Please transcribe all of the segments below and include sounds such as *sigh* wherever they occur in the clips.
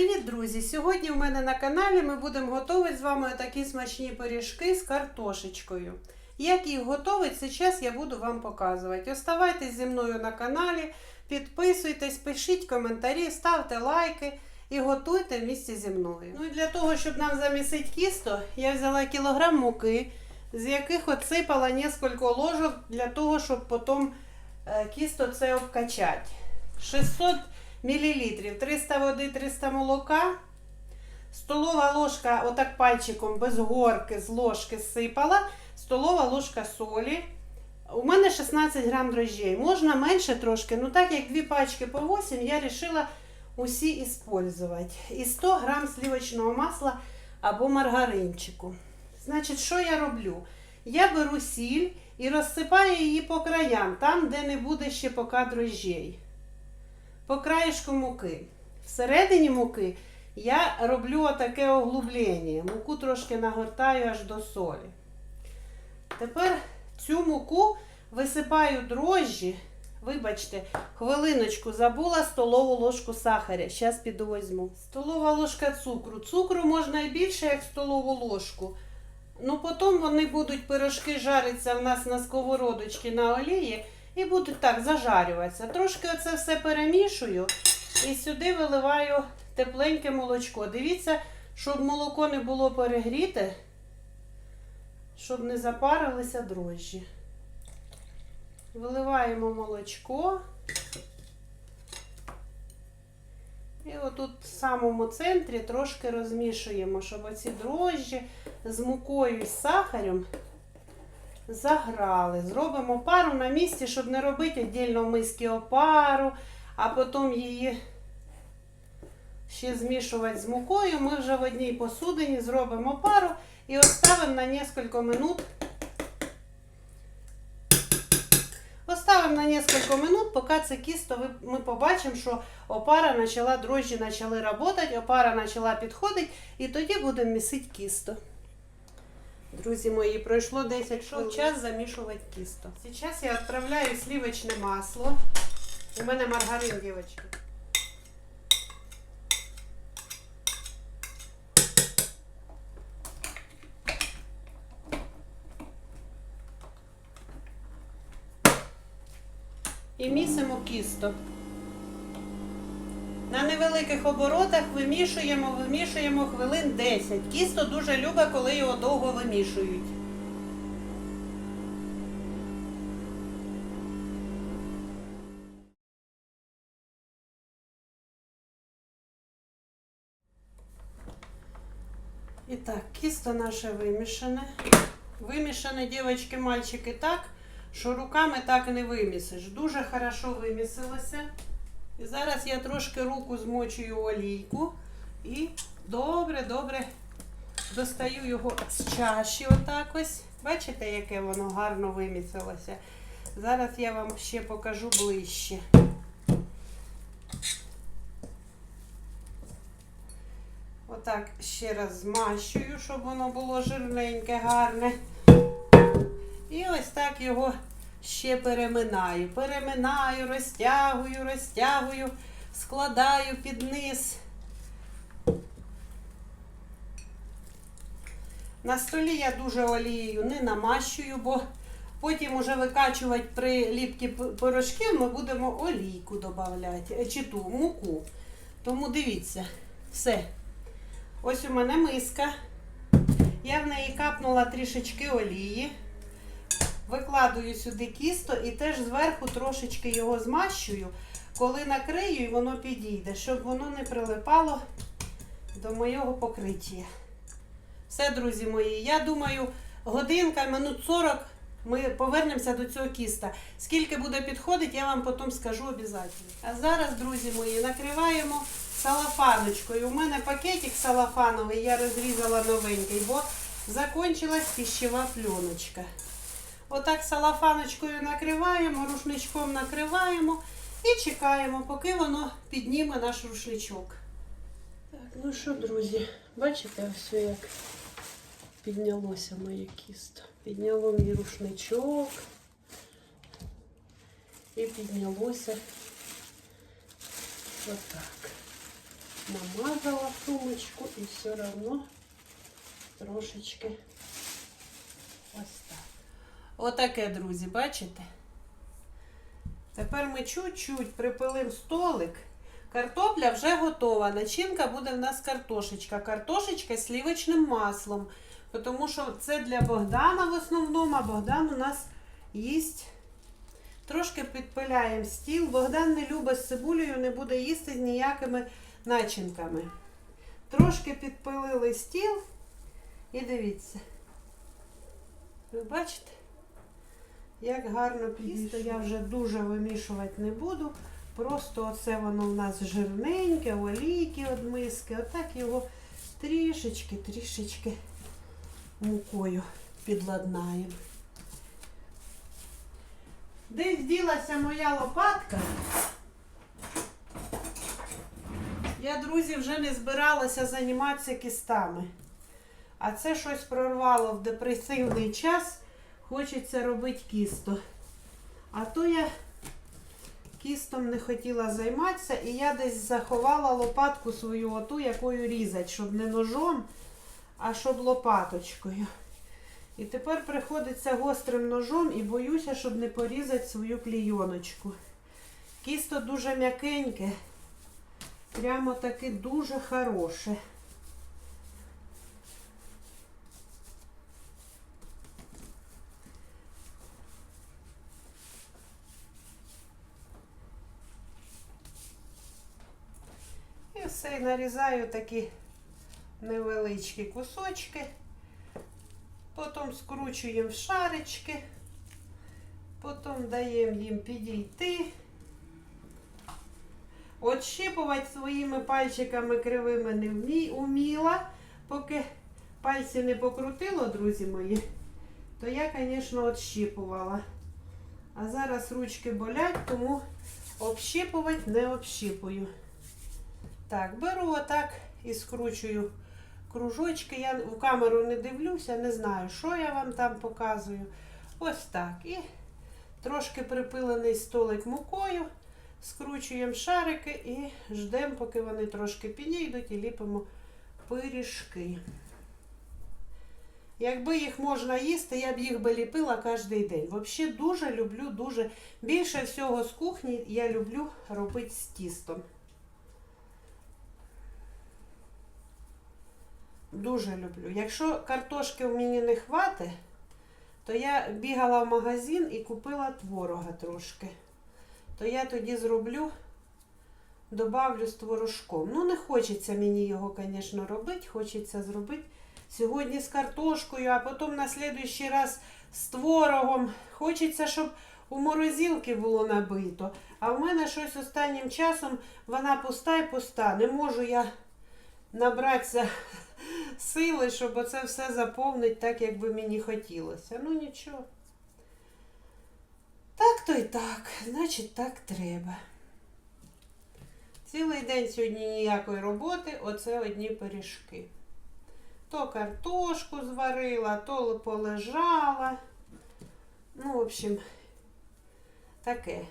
Привіт, друзі! Сьогодні у мене на каналі ми будемо готувати з вами такі смачні пиріжки з картошечкою. Як їх готувати, зараз я буду вам показувати. Оставайтесь зі мною на каналі, підписуйтесь, пишіть коментарі, ставте лайки і готуйте в місті зі мною. Ну і для того, щоб нам замісити кісто, я взяла кілограм муки, з яких отсипала кілька ложок для того, щоб потім е, кісто це обкачати. 600 мл, 300 води, 300 молока, столова ложка, отак пальчиком без горки з ложки сипала, столова ложка солі. У мене 16 грам дрожжей. Можна менше трошки, ну так як дві пачки по 8, я вирішила усі іспользувати. І 100 грам сливочного масла або маргаринчику. Значить, що я роблю? Я беру сіль і розсипаю її по краям, там, де не буде ще поки дрожжей по краєшку муки. Всередині муки я роблю таке оглублення. Муку трошки нагортаю аж до солі. Тепер цю муку висипаю дрожжі. Вибачте, хвилиночку забула столову ложку сахаря. Зараз піду візьму. Столова ложка цукру. Цукру можна і більше, як столову ложку. Ну, потім вони будуть пирожки жаритися в нас на сковородочці на олії і будуть так зажарюватися. Трошки оце все перемішую і сюди виливаю тепленьке молочко. Дивіться, щоб молоко не було перегріте, щоб не запарилися дрожжі. Виливаємо молочко. І отут в самому центрі трошки розмішуємо, щоб оці дрожжі з мукою і з сахарем заграли. Зробимо пару на місці, щоб не робити віддільно в миски опару, а потім її ще змішувати з мукою. Ми вже в одній посудині зробимо пару і оставимо на кілька минут. Оставимо на кілька минут, поки це кісто ми побачимо, що опара почала, дрожжі почали працювати, опара почала підходити, і тоді будемо місити кісто. Друзі мої, пройшло 10 хвилин. час замішувати тісто. Зараз я відправляю сливочне масло. У мене маргарин, дівчатки. І місимо кісто. На невеликих оборотах вимішуємо, вимішуємо хвилин 10. Кісто дуже любить, коли його довго вимішують. І так, кісто наше вимішане. Вимішане, дівчатки, мальчики, так, що руками так не вимісиш. Дуже хорошо вимісилося. І зараз я трошки руку змочую олійку і добре-добре достаю його з чаші. Отак ось. Бачите, яке воно гарно вимісилося. Зараз я вам ще покажу ближче. Отак ще раз змащую, щоб воно було жирненьке, гарне. І ось так його ще переминаю. Переминаю, розтягую, розтягую, складаю під низ. На столі я дуже олією не намащую, бо потім уже викачувати при ліпкі порошків ми будемо олійку додавати, чи ту муку. Тому дивіться, все. Ось у мене миска. Я в неї капнула трішечки олії. Викладую сюди кісто і теж зверху трошечки його змащую, коли накрию і воно підійде, щоб воно не прилипало до моєго покриття. Все, друзі мої, я думаю, годинка, минут 40 ми повернемося до цього кіста. Скільки буде підходити, я вам потім скажу обов'язково. А зараз, друзі мої, накриваємо салафаночкою. У мене пакетик салафановий, я розрізала новенький, бо закінчилась пищева пленочка. Отак салафаночкою накриваємо, рушничком накриваємо і чекаємо, поки воно підніме наш рушничок. Так, ну що, друзі, бачите, все як піднялося моє кісто. Підняло мій рушничок. І піднялося отак. намазала сумочку і все одно трошечки ось. Отаке, друзі, бачите? Тепер ми чуть-чуть припилимо столик. Картопля вже готова. Начинка буде в нас картошечка. Картошечка з сливочним маслом. Тому що це для Богдана в основному, а Богдан у нас їсть. Трошки підпиляємо стіл. Богдан не любить з цибулею, не буде їсти з ніякими начинками. Трошки підпилили стіл. І дивіться. Ви бачите? Як гарно підійшло. Я вже дуже вимішувати не буду. Просто оце воно в нас жирненьке, олійки від миски. Отак його трішечки, трішечки мукою підладнаємо. Десь ділася моя лопатка. Я, друзі, вже не збиралася займатися кістами. А це щось прорвало в депресивний час. Хочеться робити кісто. А то я кістом не хотіла займатися, і я десь заховала лопатку свою, оту, якою різати, щоб не ножом, а щоб лопаточкою. І тепер приходиться гострим ножом і боюся, щоб не порізати свою клійоночку. Кісто дуже м'якеньке, прямо таки дуже хороше. Все, нарізаю такі невеличкі кусочки. Потім скручуємо в шарички, потім даємо їм підійти. Отщипувати своїми пальчиками кривими не вмі, уміла, поки пальці не покрутило, друзі мої, то я, звісно, отщипувала. А зараз ручки болять, тому общипувати не общипую. Так, беру отак і скручую кружочки. Я в камеру не дивлюся, не знаю, що я вам там показую. Ось так. І трошки припилений столик мукою. Скручуємо шарики і ждемо, поки вони трошки підійдуть і ліпимо пиріжки. Якби їх можна їсти, я б їх би ліпила кожен день. Взагалі дуже люблю, дуже більше всього з кухні я люблю робити з тістом. Дуже люблю. Якщо картошки в мені не хватить, то я бігала в магазин і купила творога трошки. То я тоді зроблю, добавлю з творожком. Ну, не хочеться мені його, звісно, робити. Хочеться зробити сьогодні з картошкою, а потім на слідуючий раз з творогом. Хочеться, щоб у морозилки було набито. А в мене щось останнім часом вона пуста і пуста. Не можу я набратися сили, щоб оце все заповнити так, як би мені хотілося. Ну нічого. Так то й так, значить так треба. Цілий день сьогодні ніякої роботи, оце одні пиріжки. То картошку зварила, то полежала. Ну, в общем, таке.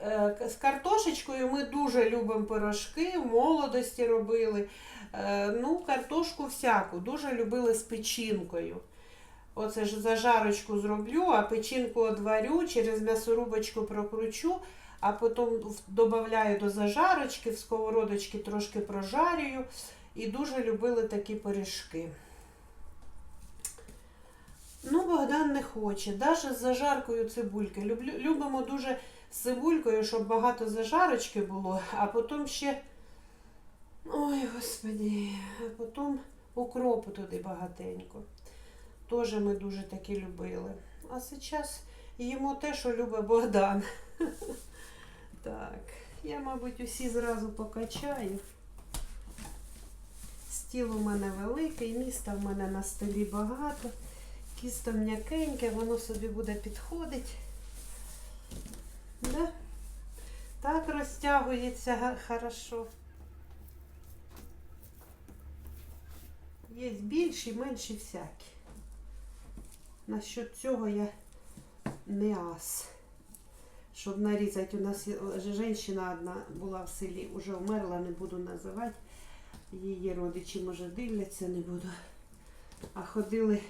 Е, З картошечкою ми дуже любимо пирожки, в молодості робили. Е, Ну, картошку всяку, дуже любили з печінкою. Оце ж зажарочку зроблю, а печінку одварю, через м'ясорубочку прокручу, а потім додаю до зажарочки, в сковородочки трошки прожарюю. І дуже любили такі пиріжки. Ну, Богдан не хоче. Навіть з зажаркою цибульки. Любимо дуже з цибулькою, щоб багато зажарочки було, а потім ще. Ой, господі, а потім укропу туди багатенько. Теж ми дуже такі любили. А зараз їмо те, що любить Богдан. *laughs* Так, я, мабуть, усі зразу покачаю. Стіл у мене великий, міста в мене на столі багато. Кісто м'якеньке, воно собі буде підходити. Да? Так розтягується хорошо. Є більші, менші всякі. Насчет цього я не ас. щоб нарізати. У нас жінка одна була в селі, вже вмерла, не буду називати. Її родичі, може, дивляться, не буду. А ходили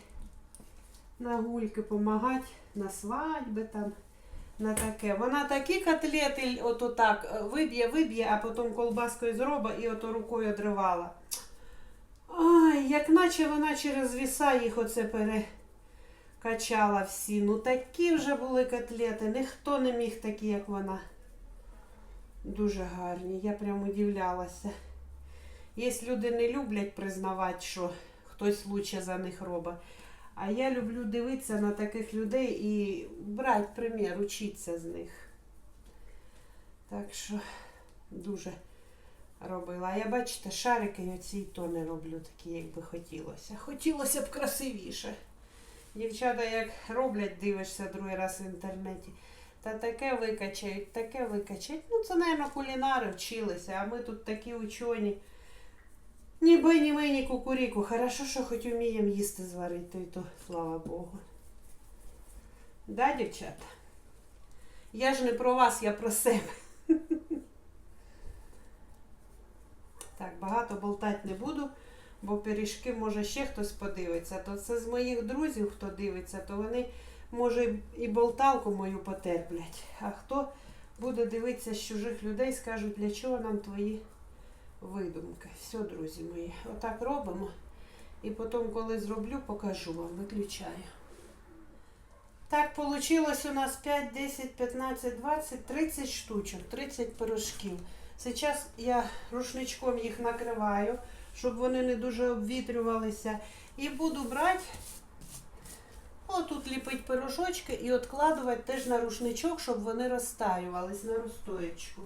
на гульки допомагати, на свадьби там, на таке. Вона такі котлети, ото так, е, виб'є, виб'є, а потім колбаскою зробить і ото рукою одривала. Ай, як наче вона через віса їх оце перекачала всі. Ну такі вже були котлети. Ніхто не міг такі, як вона. Дуже гарні. Я прям удивлялася. Є люди не люблять признавати, що хтось лучше за них робить. А я люблю дивитися на таких людей і брати примір, учитися з них. Так що дуже робила. А я, бачите, шарики оці й то не роблю такі, як би хотілося. Хотілося б красивіше. Дівчата, як роблять, дивишся другий раз в інтернеті. Та таке викачають, таке викачають. Ну, це, мабуть, кулінари вчилися, а ми тут такі учені. Ні бий, ні ми, ні кукуріку. Хорошо, що хоч вміємо їсти зварити, і то слава Богу. Да, дівчата? Я ж не про вас, я про себе. *laughs* Так, багато болтати не буду, бо пиріжки може ще хтось подивиться. То це з моїх друзів, хто дивиться, то вони, може, і болталку мою потерплять. А хто буде дивитися з чужих людей, скажуть, для чого нам твої видумки. Все, друзі мої, отак робимо. І потім, коли зроблю, покажу вам. Виключаю. Так, получилось у нас 5, 10, 15, 20, 30 штучок, 30 пирожків. Зараз я рушничком їх накриваю, щоб вони не дуже обвітрювалися. І буду брати, отут ліпить пирожочки і откладувати теж на рушничок, щоб вони розтаювались на розстоєчку.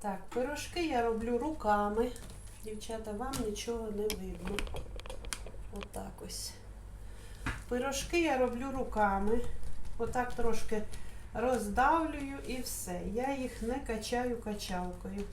Так, пирожки я роблю руками. Дівчата, вам нічого не видно. Отак ось. Пирожки я роблю руками. Отак трошки роздавлюю і все. Я їх не качаю качалкою.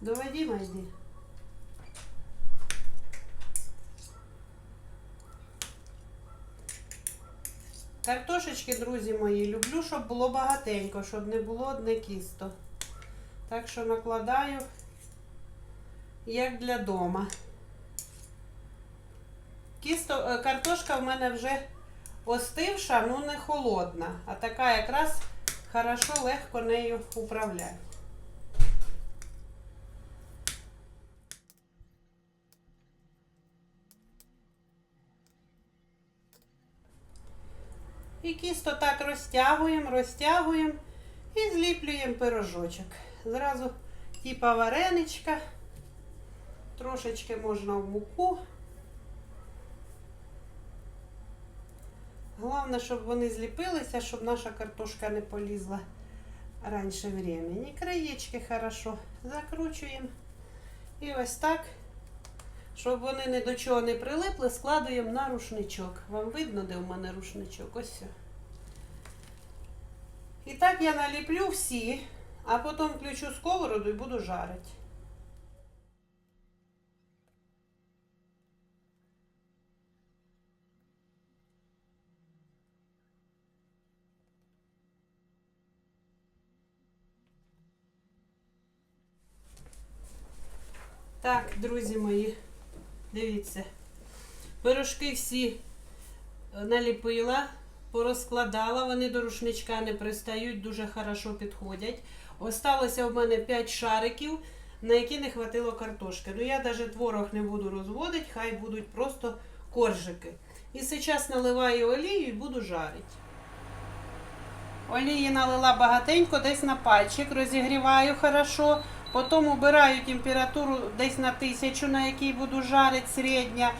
До Вадима. Картошечки, друзі мої, люблю, щоб було багатенько, щоб не було одне кісто. Так що накладаю, як для дома. Кісто, е, картошка в мене вже остивша, ну не холодна, а така якраз хорошо, легко нею управляю. І кісто так розтягуємо, розтягуємо і зліплюємо пирожочок. Зразу типа вареничка, трошечки можна в муку. Головне, щоб вони зліпилися, щоб наша картошка не полізла раніше времени. Краєчки хорошо закручуємо. І ось так, щоб вони ні до чого не прилипли, складуємо на рушничок. Вам видно, де в мене рушничок? Ось. все. І так я наліплю всі, а потім включу сковороду і буду жарити. Так, друзі мої, дивіться. Пирожки всі е, наліпила, порозкладала, вони до рушничка не пристають, дуже хорошо підходять. Осталося в мене 5 шариків, на які не хватило картошки. Ну я навіть творог не буду розводити, хай будуть просто коржики. І зараз наливаю олію і буду жарити. Олії налила багатенько, десь на пальчик, розігріваю хорошо. Потім обираю температуру десь на тисячу, на якій буду жарити середня.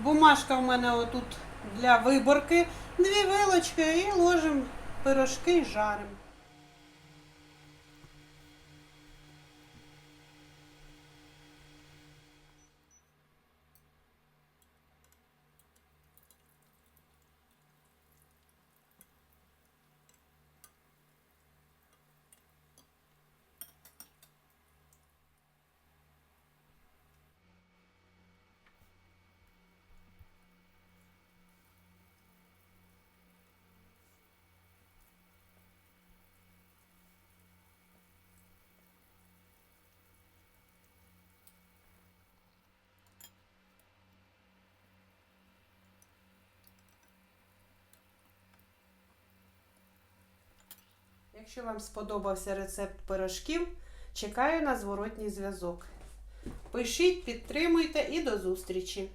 Бумажка в мене отут для виборки. Дві вилочки і ложимо пирожки і жаримо. Якщо вам сподобався рецепт пирожків, чекаю на зворотній зв'язок. Пишіть, підтримуйте і до зустрічі!